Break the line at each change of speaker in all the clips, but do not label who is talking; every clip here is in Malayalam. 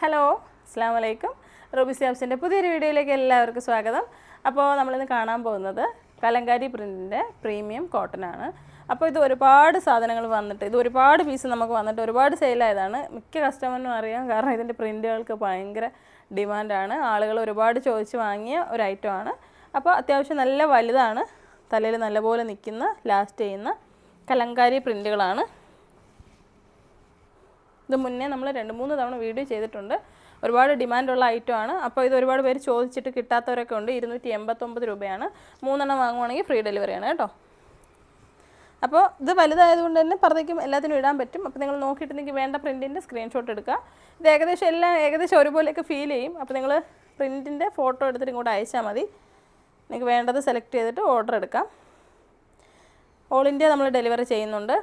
ഹലോ അസ്സാം വലൈക്കും റൂബി സ്യാംസിന്റെ പുതിയൊരു വീഡിയോയിലേക്ക് എല്ലാവർക്കും സ്വാഗതം. അപ്പോൾ നമ്മളിന്ന് കാണാൻ പോകുന്നത് കലങ്കാരി പ്രിന്റിന്റെ പ്രീമിയം കോട്ടൺ ആണ്. അപ്പോൾ ഇത് ഒരുപാട് സാധനങ്ങൾ വന്നിട്ട് ഇത് ഒരുപാട് പീസ് നമുക്ക് വന്നിട്ട് ഒരുപാട് സെയിലായതാണ് മിക്ക കസ്റ്റമറിനും അറിയാം കാരണം ഇതിന്റെ പ്രിന്റുകൾക്ക് ഭയങ്കര ഡിമാൻഡാണ് ആളുകൾ ഒരുപാട് ചോദിച്ച് വാങ്ങിയ ഒരു ഐറ്റമാണ് അപ്പോൾ അത്യാവശ്യം നല്ല വലുതാണ്. തലയിൽ നല്ലപോലെ നിൽക്കുന്ന ലാസ്റ്റ് ചെയ്യുന്ന കലങ്കാരി പ്രിന്റുകളാണ് ഇത് മുന്നേ നമ്മൾ രണ്ട് മൂന്ന് തവണ വീഡിയോ ചെയ്തിട്ടുണ്ട്. ഒരുപാട് ഡിമാൻഡുള്ള ആണ് അപ്പോൾ ഇത് ഒരുപാട് പേര് ചോദിച്ചിട്ട് കിട്ടാത്തവരൊക്കെ ഉണ്ട്. ഇരുന്നൂറ്റി എൺപത്തൊമ്പത് രൂപയാണ്. മൂന്നെണ്ണം വാങ്ങുവാണെങ്കിൽ ഫ്രീ ഡെലിവറിയാണ് കേട്ടോ. അപ്പോൾ ഇത് വലുതായതുകൊണ്ട് തന്നെ പറഞ്ഞേക്കും എല്ലാത്തിനും ഇടാൻ പറ്റും. അപ്പോൾ നിങ്ങൾ നോക്കിയിട്ട് നിങ്ങൾക്ക് വേണ്ട പ്രിന്റിന്റെ സ്ക്രീൻഷോട്ട് എടുക്കുക. ഇത് ഏകദേശം എല്ലാം ഏകദേശം ഒരുപോലെയൊക്കെ ഫീൽ ചെയ്യും. അപ്പോൾ നിങ്ങൾ പ്രിന്റിന്റെ ഫോട്ടോ എടുത്തിട്ട് ഇങ്ങോട്ട് അയച്ചാൽ മതി. നിങ്ങൾക്ക് വേണ്ടത് സെലക്ട് ചെയ്തിട്ട് ഓർഡർ എടുക്കാം. ഓൾ ഇന്ത്യ നമ്മൾ ഡെലിവറി ചെയ്യുന്നുണ്ട്.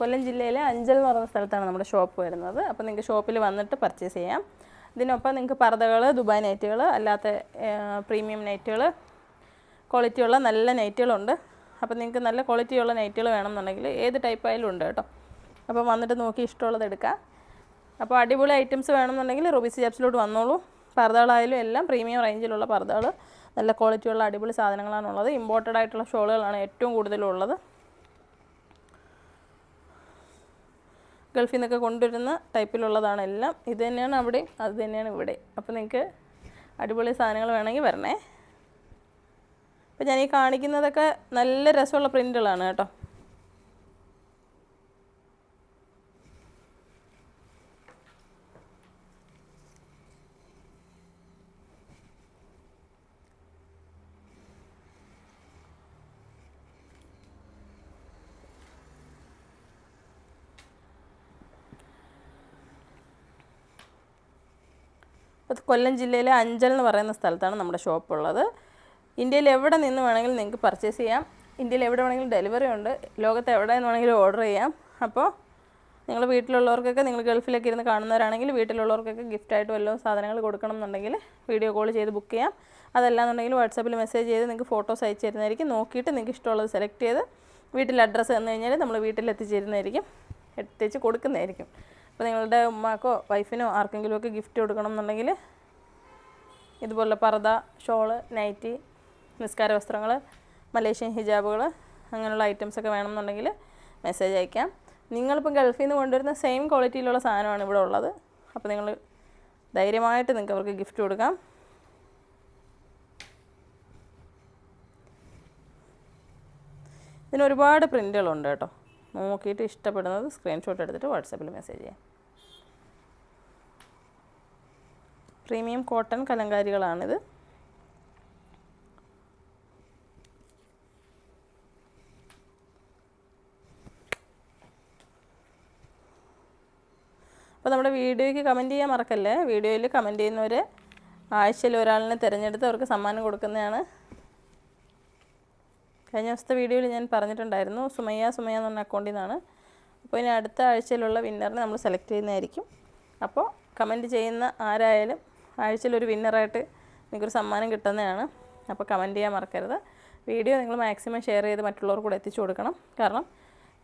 കൊല്ലം ജില്ലയിലെ അഞ്ചൽ എന്ന് പറയുന്ന സ്ഥലത്താണ് നമ്മുടെ ഷോപ്പ് വരുന്നത്. അപ്പോൾ നിങ്ങൾക്ക് ഷോപ്പിൽ വന്നിട്ട് പർച്ചേസ് ചെയ്യാം. ഇതിനൊപ്പം നിങ്ങൾക്ക് പർദ്ദകൾ ദുബായ് നൈറ്റുകൾ അല്ലാത്ത പ്രീമിയം നൈറ്റുകൾ ക്വാളിറ്റിയുള്ള നല്ല നൈറ്റുകളുണ്ട് അപ്പോൾ നിങ്ങൾക്ക് നല്ല ക്വാളിറ്റിയുള്ള നൈറ്റുകൾ വേണമെന്നുണ്ടെങ്കിൽ ഏത് ടൈപ്പ് ആയാലും ഉണ്ട് കേട്ടോ. അപ്പോൾ വന്നിട്ട് നോക്കി ഇഷ്ടമുള്ളത് എടുക്കാം. അപ്പോൾ അടിപൊളി ഐറ്റംസ് വേണമെന്നുണ്ടെങ്കിൽ റുബിസ് ജാപ്സിലോട്ട് വന്നോളൂ. പർദ്ദകളായാലും എല്ലാം പ്രീമിയം റേഞ്ചിലുള്ള പർദ്ദകൾ നല്ല ക്വാളിറ്റിയുള്ള അടിപൊളി സാധനങ്ങളാണുള്ളത്. ഇമ്പോർട്ടഡ് ആയിട്ടുള്ള ഷോളുകളാണ് ഏറ്റവും കൂടുതലുള്ളത്. ഗൾഫിൽ നിന്നൊക്കെ കൊണ്ടുവരുന്ന ടൈപ്പിലുള്ളതാണ് എല്ലാം. ഇത് തന്നെയാണ് അവിടെ അത് തന്നെയാണ് ഇവിടെ അപ്പോൾ നിങ്ങൾക്ക് അടിപൊളി സാധനങ്ങൾ വേണമെങ്കിൽ വരണേ. അപ്പോൾ ഞാൻ ഈ കാണിക്കുന്നതൊക്കെ നല്ല രസമുള്ള പ്രിന്റുകളാണ് കേട്ടോ. അത് കൊല്ലം ജില്ലയിലെ അഞ്ചൽ എന്ന് പറയുന്ന സ്ഥലത്താണ് നമ്മുടെ ഷോപ്പ് ഉള്ളത് ഇന്ത്യയിൽ എവിടെ നിന്ന് വേണമെങ്കിലും നിങ്ങൾക്ക് പർച്ചേസ് ചെയ്യാം. ഇന്ത്യയിൽ എവിടെ വേണമെങ്കിലും ഡെലിവറി ഉണ്ട്. ലോകത്ത് എവിടെ നിന്ന് വേണമെങ്കിലും ഓർഡർ ചെയ്യാം. അപ്പോൾ നിങ്ങൾ വീട്ടിലുള്ളവർക്കൊക്കെ നിങ്ങൾ ഗൾഫിലൊക്കെ ഇരുന്ന് കാണുന്നവരാണെങ്കിൽ വീട്ടിലുള്ളവർക്കൊക്കെ ഗിഫ്റ്റായിട്ട് വല്ലതും സാധനങ്ങൾ കൊടുക്കണം എന്നുണ്ടെങ്കിൽ വീഡിയോ കോൾ ചെയ്ത് ബുക്ക് ചെയ്യാം. അതല്ലാന്നുണ്ടെങ്കിൽ വാട്സാപ്പിൽ മെസ്സേജ് ചെയ്ത് നിങ്ങൾക്ക് ഫോട്ടോസ് അയച്ചു തരുന്നതായിരിക്കും. നോക്കിയിട്ട് നിങ്ങൾക്ക് ഇഷ്ടമുള്ളത് സെലക്ട് ചെയ്ത് വീട്ടിൽ അഡ്രസ്സ് തന്നു കഴിഞ്ഞാൽ നമ്മൾ വീട്ടിൽ എത്തിച്ചേരുന്നതായിരിക്കും എത്തിച്ച് കൊടുക്കുന്നതായിരിക്കും. അപ്പോൾ നിങ്ങളുടെ ഉമ്മാക്കോ വൈഫിനോ ആർക്കെങ്കിലും ഒക്കെ ഗിഫ്റ്റ് കൊടുക്കണം എന്നുണ്ടെങ്കിൽ ഇതുപോലെ പറദ ഷോൾ നൈറ്റി നിസ്കാര വസ്ത്രങ്ങൾ മലേഷ്യൻ ഹിജാബുകൾ അങ്ങനെയുള്ള ഐറ്റംസ് ഒക്കെ വേണമെന്നുണ്ടെങ്കിൽ മെസ്സേജ് അയക്കാം. നിങ്ങളിപ്പം ഗൾഫിൽ നിന്ന് കൊണ്ടുവരുന്ന സെയിം ക്വാളിറ്റിയിലുള്ള സാധനമാണ് ഇവിടെ ഉള്ളത്. അപ്പോൾ നിങ്ങൾ ധൈര്യമായിട്ട് നിങ്ങൾക്ക് അവർക്ക് ഗിഫ്റ്റ് കൊടുക്കാം. ഇതിന് ഒരുപാട് പ്രിന്റുകളുണ്ട് കേട്ടോ. നോക്കിയിട്ട് ഇഷ്ടപ്പെടുന്നത് സ്ക്രീൻഷോട്ട് എടുത്തിട്ട് വാട്സാപ്പിൽ മെസ്സേജ് ചെയ്യാം. പ്രീമിയം കോട്ടൺ കലങ്കാരികളാണിത്. അപ്പോൾ നമ്മുടെ വീഡിയോയ്ക്ക് കമന്റ് ചെയ്യാൻ മറക്കല്ലേ? വീഡിയോയിൽ കമന്റ് ചെയ്യുന്നവർ ആഴ്ചയിൽ ഒരാളിനെ തിരഞ്ഞെടുത്ത് അവർക്ക് സമ്മാനം കൊടുക്കുന്നതാണ്. കഴിഞ്ഞ ദിവസത്തെ വീഡിയോയിൽ ഞാൻ പറഞ്ഞിട്ടുണ്ടായിരുന്നു സുമയ്യ സുമയ്യ എന്ന് പറഞ്ഞ അക്കൗണ്ടിൽ നിന്നാണ്. അപ്പോൾ ഇനി അടുത്ത ആഴ്ചയിലുള്ള വിന്നറിനെ നമ്മൾ സെലക്ട് ചെയ്യുന്നതായിരിക്കും. അപ്പോൾ കമന്റ് ചെയ്യുന്ന ആരായാലും ആഴ്ചയിൽ ഒരു വിന്നറായിട്ട് നിങ്ങൾക്കൊരു സമ്മാനം കിട്ടുന്നതാണ്. അപ്പോൾ കമന്റ് ചെയ്യാൻ മറക്കരുത്. വീഡിയോ നിങ്ങൾ മാക്സിമം ഷെയർ ചെയ്ത് മറ്റുള്ളവർ കൂടെ എത്തിച്ചു കൊടുക്കണം. കാരണം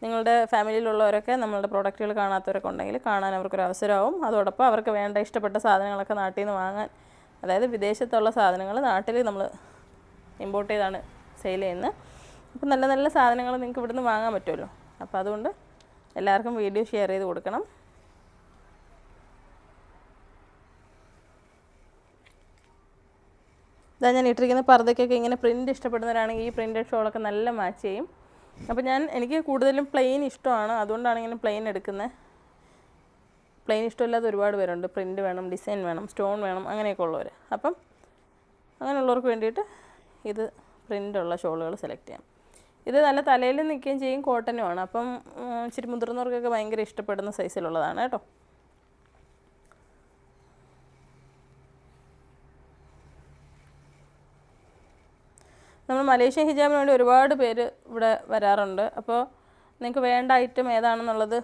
നിങ്ങളുടെ ഫാമിലിയിലുള്ളവരൊക്കെ നമ്മളുടെ പ്രോഡക്റ്റുകൾ കാണാത്തവരൊക്കെ ഉണ്ടെങ്കിൽ കാണാൻ അവർക്കൊരു അവസരമാവും. അതോടൊപ്പം അവർക്ക് വേണ്ട ഇഷ്ടപ്പെട്ട സാധനങ്ങളൊക്കെ നാട്ടിൽ നിന്ന് വാങ്ങാൻ അതായത് വിദേശത്തുള്ള സാധനങ്ങൾ നാട്ടിൽ നമ്മൾ ഇമ്പോർട്ട് ചെയ്താണ് സെയിൽ ചെയ്യുന്നത്. അപ്പോൾ നല്ല നല്ല സാധനങ്ങൾ നിങ്ങൾക്ക് ഇവിടുന്ന് വാങ്ങാൻ പറ്റുമല്ലോ. അപ്പോൾ അതുകൊണ്ട് എല്ലാവർക്കും വീഡിയോ ഷെയർ ചെയ്ത് കൊടുക്കണം. ഇതാ ഞാൻ ഇട്ടിരിക്കുന്ന പർദ്ദയ്ക്കൊക്കെ ഇങ്ങനെ പ്രിന്റ് ഇഷ്ടപ്പെടുന്നവരാണെങ്കിൽ ഈ പ്രിന്റഡ് ഷോളൊക്കെ നല്ല മാച്ച് ചെയ്യും. അപ്പോൾ ഞാൻ എനിക്ക് കൂടുതലും പ്ലെയിൻ ഇഷ്ടമാണ്. അതുകൊണ്ടാണ് ഇങ്ങനെ പ്ലെയിൻ എടുക്കുന്നത്. പ്ലെയിൻ ഇഷ്ടമില്ലാത്ത ഒരുപാട് പേരുണ്ട്. പ്രിന്റ് വേണം ഡിസൈൻ വേണം സ്റ്റോൺ വേണം അങ്ങനെയൊക്കെ ഉള്ളവർ അപ്പം അങ്ങനെയുള്ളവർക്ക് വേണ്ടിയിട്ട് ഇത് പ്രിന്റുള്ള ഷോളുകൾ സെലക്ട് ചെയ്യാം. ഇത് നല്ല തലയിൽ നിൽക്കുകയും ചെയ്യും കോട്ടനുമാണ് അപ്പം ഇച്ചിരി മുതിർന്നവർക്കൊക്കെ ഭയങ്കര ഇഷ്ടപ്പെടുന്ന സൈസിലുള്ളതാണ് കേട്ടോ. നമ്മൾ മലേഷ്യൻ ഹിജാബിന് വേണ്ടി ഒരുപാട് പേര് ഇവിടെ വരാറുണ്ട്. അപ്പോൾ നിങ്ങൾക്ക് വേണ്ട ഐറ്റം ഏതാണെന്നുള്ളത്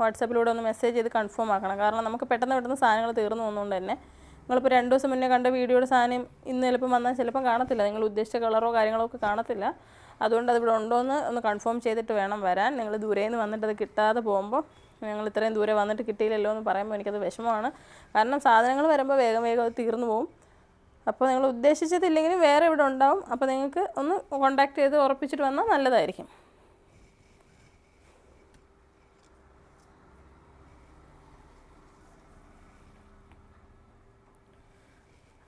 വാട്സാപ്പിലൂടെ ഒന്ന് മെസ്സേജ് ചെയ്ത് കൺഫേം ആക്കണം. കാരണം നമുക്ക് പെട്ടെന്ന് പെട്ടെന്ന് സാധനങ്ങൾ തീർന്നു പോകുന്നതുകൊണ്ട് തന്നെ നിങ്ങളിപ്പോൾ രണ്ട് ദിവസം മുന്നേ കണ്ട വീഡിയോയുടെ സാധനം ഇന്ന് ചിലപ്പം വന്നാൽ ചിലപ്പം കാണത്തില്ല. നിങ്ങൾ ഉദ്ദേശിച്ച കളറോ കാര്യങ്ങളോ ഒക്കെ കാണത്തില്ല. അതുകൊണ്ട് അതിവിടെ ഉണ്ടോ എന്ന് ഒന്ന് കൺഫേം ചെയ്തിട്ട് വേണം വരാൻ. നിങ്ങൾ ദൂരെ നിന്ന് വന്നിട്ട് അത് കിട്ടാതെ പോകുമ്പോൾ ഞങ്ങൾ ഇത്രയും ദൂരെ വന്നിട്ട് കിട്ടിയില്ലല്ലോ എന്ന് പറയുമ്പോൾ എനിക്കത് വിഷമമാണ്. കാരണം സാധനങ്ങൾ വരുമ്പോൾ വേഗം വേഗം അത് തീർന്നു പോകും. അപ്പോൾ നിങ്ങൾ ഉദ്ദേശിച്ചതില്ലെങ്കിലും വേറെ ഇവിടെ ഉണ്ടാവും. അപ്പോൾ നിങ്ങൾക്ക് ഒന്ന് കോണ്ടാക്ട് ചെയ്ത് ഉറപ്പിച്ചിട്ട് വന്നാൽ നല്ലതായിരിക്കും.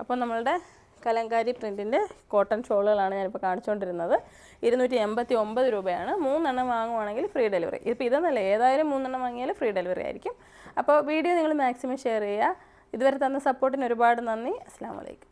അപ്പോൾ നമ്മളുടെ കലങ്കാരി പ്രിന്റിന്റെ കോട്ടൺ ഷോളുകളാണ് ഞാനിപ്പോൾ കാണിച്ചുകൊണ്ടിരുന്നത്. ഇരുന്നൂറ്റി എൺപത്തി ഒമ്പത് രൂപയാണ്. മൂന്നെണ്ണം വാങ്ങുവാണെങ്കിൽ ഫ്രീ ഡെലിവറി. ഇപ്പോൾ ഇതെന്നല്ല ഏതായാലും മൂന്നെണ്ണം വാങ്ങിയാൽ ഫ്രീ ഡെലിവറി ആയിരിക്കും. അപ്പോൾ വീഡിയോ നിങ്ങൾ മാക്സിമം ഷെയർ ചെയ്യുക. ഇതുവരെ തന്ന സപ്പോർട്ടിന് ഒരുപാട് നന്ദി. അസ്സാം വലൈക്കും